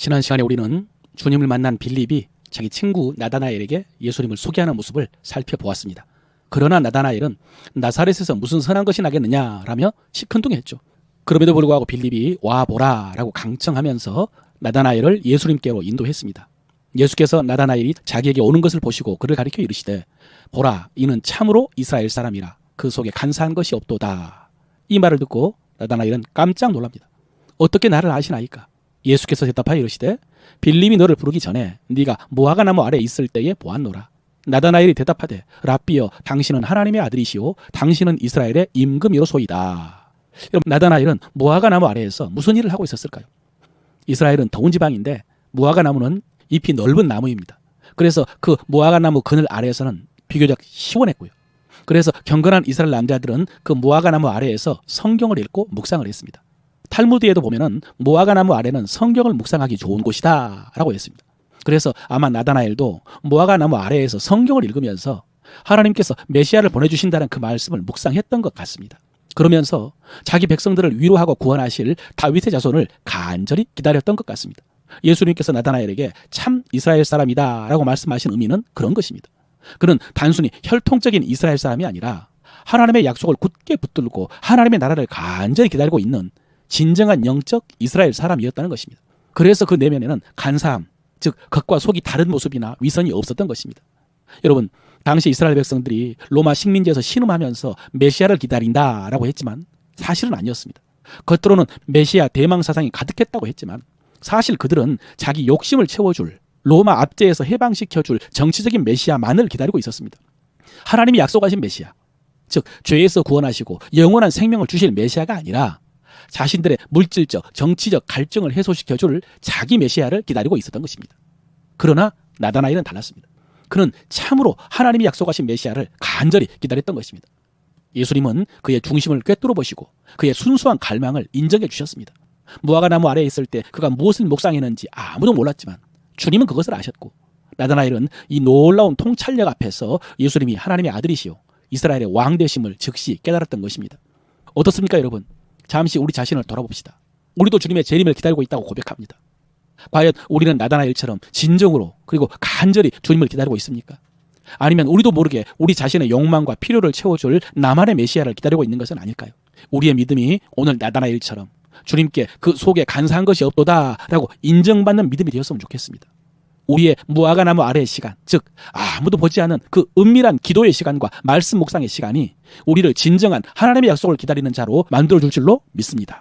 지난 시간에 우리는 주님을 만난 빌립이 자기 친구 나다나엘에게 예수님을 소개하는 모습을 살펴보았습니다. 그러나 나다나엘은 나사렛에서 무슨 선한 것이 나겠느냐라며 시큰둥했죠. 그럼에도 불구하고 빌립이 와 보라라고 강청하면서 나다나엘을 예수님께로 인도했습니다. 예수께서 나다나엘이 자기에게 오는 것을 보시고 그를 가리켜 이르시되 보라 이는 참으로 이스라엘 사람이라 그 속에 간사한 것이 없도다. 이 말을 듣고 나다나엘은 깜짝 놀랍니다. 어떻게 나를 아시나이까? 예수께서 대답하여 이르시되 빌립이 너를 부르기 전에 네가 무화과 나무 아래 있을 때에 보았노라. 나다나엘이 대답하되 라비여 당신은 하나님의 아들이시오 당신은 이스라엘의 임금이로소이다. 여러분 나다나엘은 무화과 나무 아래에서 무슨 일을 하고 있었을까요? 이스라엘은 더운 지방인데 무화과 나무는 잎이 넓은 나무입니다. 그래서 그 무화과 나무 그늘 아래에서는 비교적 시원했고요. 그래서 경건한 이스라엘 남자들은 그 무화과 나무 아래에서 성경을 읽고 묵상을 했습니다. 탈무드에도 보면은 무화과 나무 아래는 성경을 묵상하기 좋은 곳이다라고 했습니다. 그래서 아마 나다나엘도 무화과 나무 아래에서 성경을 읽으면서 하나님께서 메시아를 보내주신다는 그 말씀을 묵상했던 것 같습니다. 그러면서 자기 백성들을 위로하고 구원하실 다윗의 자손을 간절히 기다렸던 것 같습니다. 예수님께서 나다나엘에게 참 이스라엘 사람이다 라고 말씀하신 의미는 그런 것입니다. 그는 단순히 혈통적인 이스라엘 사람이 아니라 하나님의 약속을 굳게 붙들고 하나님의 나라를 간절히 기다리고 있는 진정한 영적 이스라엘 사람이었다는 것입니다. 그래서 그 내면에는 간사함, 즉 겉과 속이 다른 모습이나 위선이 없었던 것입니다. 여러분, 당시 이스라엘 백성들이 로마 식민지에서 신음하면서 메시아를 기다린다라고 했지만 사실은 아니었습니다. 겉으로는 메시아 대망 사상이 가득했다고 했지만 사실 그들은 자기 욕심을 채워줄 로마 압제에서 해방시켜줄 정치적인 메시아만을 기다리고 있었습니다. 하나님이 약속하신 메시아, 즉 죄에서 구원하시고 영원한 생명을 주실 메시아가 아니라 자신들의 물질적, 정치적 갈증을 해소시켜 줄 자기 메시아를 기다리고 있었던 것입니다. 그러나 나다나엘은 달랐습니다. 그는 참으로 하나님이 약속하신 메시아를 간절히 기다렸던 것입니다. 예수님은 그의 중심을 꿰뚫어 보시고 그의 순수한 갈망을 인정해 주셨습니다. 무화과 나무 아래에 있을 때 그가 무엇을 묵상했는지 아무도 몰랐지만 주님은 그것을 아셨고 나다나엘은 이 놀라운 통찰력 앞에서 예수님이 하나님의 아들이시오 이스라엘의 왕 되심을 즉시 깨달았던 것입니다. 어떻습니까, 여러분? 잠시 우리 자신을 돌아봅시다. 우리도 주님의 재림을 기다리고 있다고 고백합니다. 과연 우리는 나다나엘처럼 진정으로 그리고 간절히 주님을 기다리고 있습니까? 아니면 우리도 모르게 우리 자신의 욕망과 필요를 채워줄 나만의 메시아를 기다리고 있는 것은 아닐까요? 우리의 믿음이 오늘 나다나엘처럼 주님께 그 속에 간사한 것이 없도다라고 인정받는 믿음이 되었으면 좋겠습니다. 우리의 무화과 나무 아래의 시간, 즉 아무도 보지 않은 그 은밀한 기도의 시간과 말씀 묵상의 시간이 우리를 진정한 하나님의 약속을 기다리는 자로 만들어 줄 줄로 믿습니다.